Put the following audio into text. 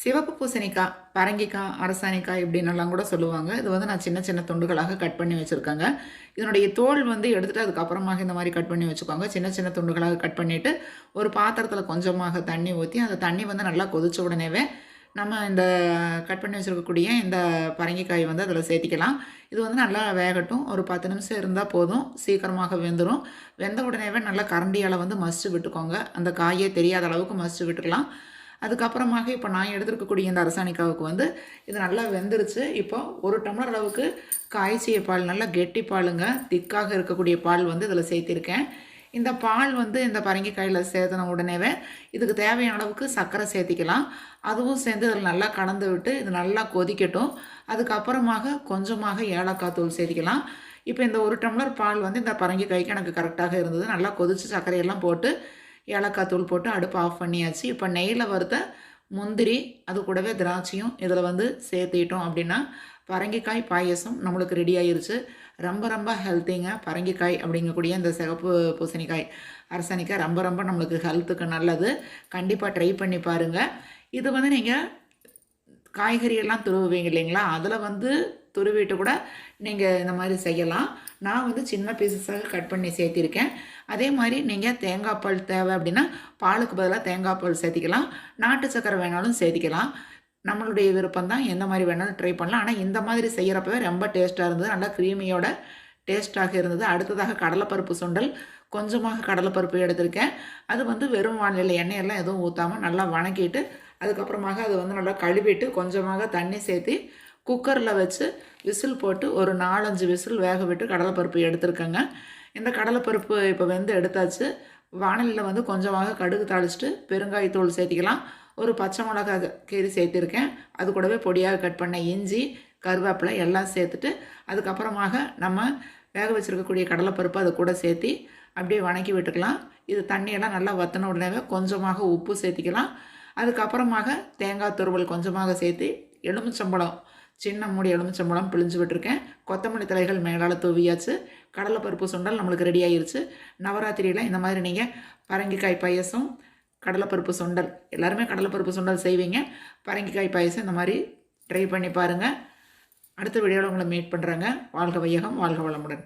சிவப்பு பூசணிக்காய் பரங்கிக்காய் அரசாணிக்காய் இப்படின்னெல்லாம் கூட சொல்லுவாங்க. இது வந்து நான் சின்ன சின்ன துண்டுகளாக கட் பண்ணி வச்சுருக்கேங்க. இதனுடைய தோல் வந்து எடுத்துகிட்டு அதுக்கப்புறமாக இந்த மாதிரி கட் பண்ணி வச்சுக்கோங்க. சின்ன சின்ன துண்டுகளாக கட் பண்ணிவிட்டு ஒரு பாத்திரத்தில் கொஞ்சமாக தண்ணி ஊற்றி அந்த தண்ணி வந்து நல்லா கொதிச்ச உடனேவே நம்ம இந்த கட் பண்ணி வச்சுருக்கக்கூடிய இந்த பரங்கிக்காய் வந்து அதில் சேர்த்திக்கலாம். இது வந்து நல்லா வேகட்டும். ஒரு பத்து நிமிஷம் இருந்தால் போதும். சீக்கிரமாக வெந்துடும் வெந்த உடனேவே நல்லா கரண்டியால் வந்து மசிச்சு விட்டுக்கோங்க. அந்த காயே தெரியாத அளவுக்கு மசிச்சு விட்டுக்கலாம். அதுக்கப்புறமாக இப்போ நான் எடுத்துருக்கக்கூடிய இந்த அரசாணிக்காவுக்கு வந்து இது நல்லா வெந்துருச்சு. இப்போ ஒரு டம்ளர் அளவுக்கு காய்ச்சிய பால் நல்லா கெட்டி பாலுங்க திக்காக இருக்கக்கூடிய பால் வந்து இதில் சேர்த்திருக்கேன். இந்த பால் வந்து இந்த பரங்கிக்காயில் சேர்த்தின உடனேவே இதுக்கு தேவையான அளவுக்கு சர்க்கரை சேர்த்திக்கலாம். அதுவும் சேர்ந்து இதில் நல்லா கலந்து விட்டு இது நல்லா கொதிக்கட்டும். அதுக்கப்புறமாக கொஞ்சமாக ஏலக்காய் தூள் சேர்த்திக்கலாம். இப்போ இந்த ஒரு டம்ளர் பால் வந்து இந்த பரங்கிக்காய்க்கு எனக்கு கரெக்டாக இருந்தது. நல்லா கொதித்து சர்க்கரையெல்லாம் போட்டு ஏலக்காய் தூள் போட்டு அடுப்பு ஆஃப் பண்ணியாச்சு. இப்போ நெய்யில் வறுத்த முந்திரி அது கூடவே திராட்சையும் இதில் வந்து சேர்த்திட்டோம் அப்படின்னா பரங்கிக்காய் பாயசம் நம்மளுக்கு ரெடி ஆயிருச்சு. ரொம்ப ரொம்ப ஹெல்த்திங்க பரங்கிக்காய் அப்படிங்கக்கூடிய இந்த சிகப்பு பூசணிக்காய் அரசணிக்காய் ரொம்ப ரொம்ப நம்மளுக்கு ஹெல்த்துக்கு நல்லது. கண்டிப்பாக ட்ரை பண்ணி பாருங்கள் இது வந்து நீங்கள் காய்கறியெல்லாம் துருவுவீங்க இல்லைங்களா? அதில் வந்து துருவிட்டு கூட நீங்கள் இந்த மாதிரி செய்யலாம். நான் வந்து சின்ன பீசஸாக கட் பண்ணி சேர்த்திருக்கேன். அதே மாதிரி நீங்கள் தேங்காய் பால் தேவை அப்படின்னா பாலுக்கு பதிலாக தேங்காய் பால் சேர்த்திக்கலாம். நாட்டு சக்கரை வேணாலும் சேர்த்திக்கலாம். நம்மளுடைய விருப்பம் தான் எந்த மாதிரி வேணாலும் ட்ரை பண்ணலாம். ஆனால் இந்த மாதிரி செய்கிறப்பவே ரொம்ப டேஸ்ட்டாக இருந்தது. நல்லா க்ரீமியோட டேஸ்ட்டாக இருந்தது. அடுத்ததாக கடலைப்பருப்பு சுண்டல். கொஞ்சமாக கடலைப்பருப்பு எடுத்திருக்கேன். அது வந்து வெறும் வானிலையில் எண்ணெயெல்லாம் எதுவும் ஊற்றாமல் நல்லா வணக்கிட்டு அதுக்கப்புறமாக அதை வந்து நல்லா கழுவிட்டு கொஞ்சமாக தண்ணி சேர்த்து குக்கரில் வச்சு விசில் போட்டு ஒரு நாலஞ்சு விசில் வேக விட்டு கடலைப்பருப்பு எடுத்துருக்கேங்க. இந்த கடலைப்பருப்பு இப்போ வெந்து எடுத்தாச்சு. வானிலையில் வந்து கொஞ்சமாக கடுகு தாளிச்சிட்டு பெருங்காயத்தூள் சேர்த்திக்கலாம். ஒரு பச்சை மிளகாய் கீரி சேர்த்திருக்கேன். அது கூடவே பொடியாக கட் பண்ண இஞ்சி கருவேப்பிலை எல்லாம் சேர்த்துட்டு அதுக்கப்புறமாக நம்ம வேக வச்சுருக்கக்கூடிய கடலைப்பருப்பு அதை கூட சேர்த்து அப்படியே வணக்கி விட்டுக்கலாம். இது தண்ணியெல்லாம் நல்லா வத்தின உடனே கொஞ்சமாக உப்பு சேர்த்திக்கலாம். அதுக்கப்புறமாக தேங்காய் துருவல் கொஞ்சமாக சேர்த்து எலுமிச்சம்பழம் சின்ன மூடி எலுமிச்சம்பழம் பிழிஞ்சு விட்டுருக்கேன். கொத்தமல்லி தலைகள் மேலால் தூவியாச்சு. கடலைப்பருப்பு சுண்டல் நம்மளுக்கு ரெடி ஆயிருச்சு. நவராத்திரியில் இந்த மாதிரி நீங்கள் பரங்கிக்காய் பாயசம் கடலைப்பருப்பு சுண்டல் எல்லாருமே கடலைப்பருப்பு சுண்டல் செய்வீங்க. பரங்கிக்காய் பாயசம் இந்த மாதிரி ட்ரை பண்ணி பாருங்கள் அடுத்த வீடியோவில் உங்களை மீட் பண்ணுறேங்க வாழ்க வையகம் வாழ்க வளமுடன்.